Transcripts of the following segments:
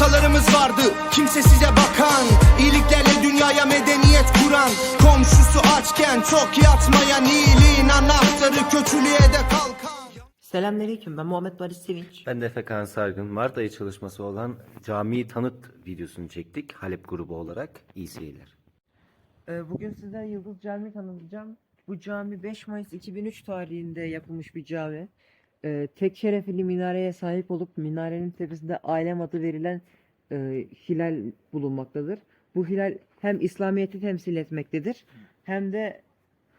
Atalarımız vardı kimse size bakan İyiliklerle dünyaya medeniyet kuran Komşusu açken çok yatmayan iyiliğin anahtarı kötülüğe de kalkan Selamünaleyküm ben Muhammed Barış Sevinç. Ben de Efekan Sargın. Mart ayı çalışması olan cami tanıt videosunu çektik. Halep grubu olarak. İyi seyirler. Ee, bugün sizlere Yıldız Cami tanıtacağım. Bu cami 5 Mayıs 2003 tarihinde yapılmış bir cami. Ee, tek şerefli minareye sahip olup minarenin tepesinde alem adı verilen e, hilal bulunmaktadır. Bu hilal hem İslamiyet'i temsil etmektedir hem de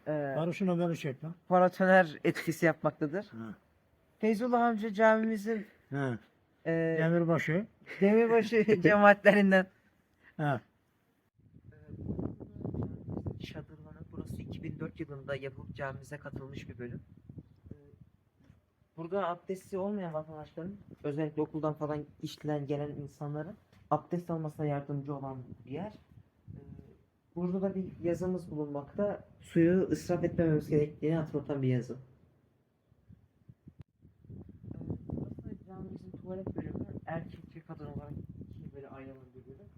e, Barış'ın çek lan. paratoner etkisi yapmaktadır. Ha. Feyzullah amca camimizin He. e, Demirbaşı. demirbaşı cemaatlerinden He. Şadırvanı burası 2004 yılında yapıp camimize katılmış bir bölüm. Burada abdesti olmayan vatandaşların özellikle okuldan falan işten gelen insanların abdest almasına yardımcı olan bir yer. Ee, Burada da bir yazımız bulunmakta. Suyu ısraf etmememiz gerektiğini hatırlatan bir yazı. Burası camimizin tuvalet bölümü. Erkek ve kadın olarak ikiye böyle ayrılan bir bölüm.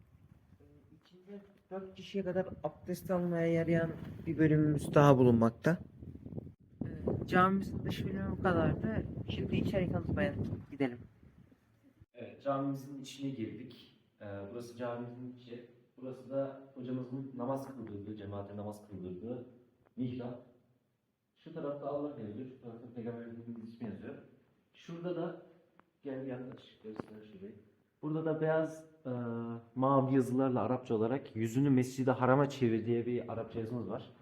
Ee, İçinde 4 kişiye kadar abdest almaya yarayan bir bölümümüz daha bulunmakta. Camimizin dış bölümü bu kadardı. Şimdi içeri tanıtmaya gidelim. Evet, camimizin içine girdik. Ee, burası camimizin içi. Burası da hocamızın namaz kıldırdığı, cemaate namaz kıldırdığı mihrap. Şu tarafta Allah yazıyor, şu tarafta Peygamberimizin ismi yazıyor. Şurada da, gel yaklaş, göster şurayı. Burada da beyaz e, mavi yazılarla Arapça olarak yüzünü Mescid-i Haram'a çevir diye bir Arapça yazımız var.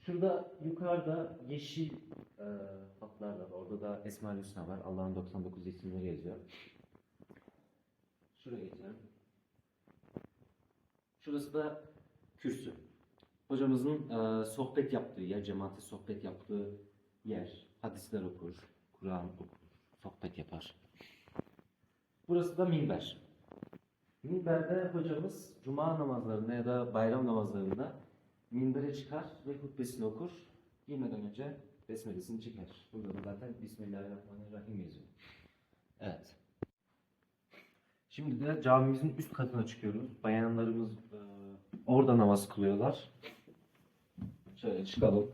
Şurada yukarıda yeşil e, hatlar var. Orada da Esma-ül Hüsna var. Allah'ın 99 isimleri yazıyor. Şuraya geçelim. Şurası da kürsü. Hocamızın e, sohbet yaptığı yer, cemaate sohbet yaptığı yer. Hadisler okur, Kur'an okur, sohbet yapar. Burası da minber. Minberde hocamız cuma namazlarında ya da bayram namazlarında minbere çıkar ve hutbesini okur. Girmeden önce besmelesini çeker. Burada da zaten Bismillahirrahmanirrahim yazıyor. Evet. Şimdi de camimizin üst katına çıkıyoruz. Bayanlarımız e, orada namaz kılıyorlar. Şöyle çıkalım.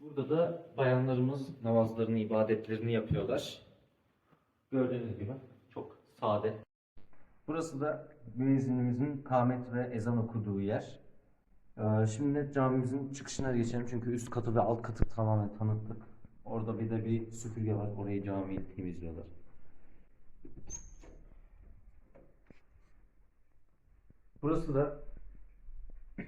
Burada da bayanlarımız namazlarını, ibadetlerini yapıyorlar. Gördüğünüz gibi sade. Burası da müezzinimizin kâmet ve ezan okuduğu yer. Ee, şimdi camimizin çıkışına geçelim çünkü üst katı ve alt katı tamamen tanıttık. Orada bir de bir süpürge var. Orayı camiyi temizliyorlar. Burası da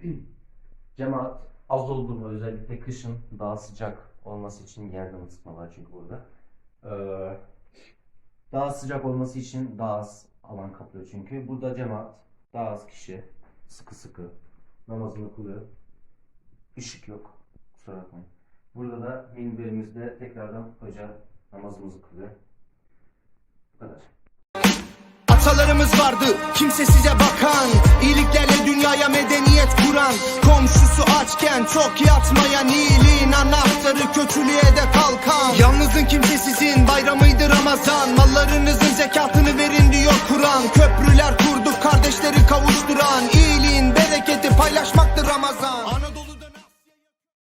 cemaat az olduğunu özellikle kışın daha sıcak olması için yerden ısıtma var çünkü burada. Ee, daha sıcak olması için daha az alan kaplıyor çünkü. Burada cemaat daha az kişi sıkı sıkı namazını kılıyor. Işık yok. Kusura bakmayın. Burada da minberimizde tekrardan hoca namazımızı kılıyor. Bu kadar. Atalarımız vardı kimse size bakan İyiliklerle dünyaya medeniyet kuran Komşusu açken çok yatmayan iyiliğin anahtarı kötülüğe de kalkan. Yalnızın kimsesizin bayramıydı Ramazan. Mallarınızın zekatını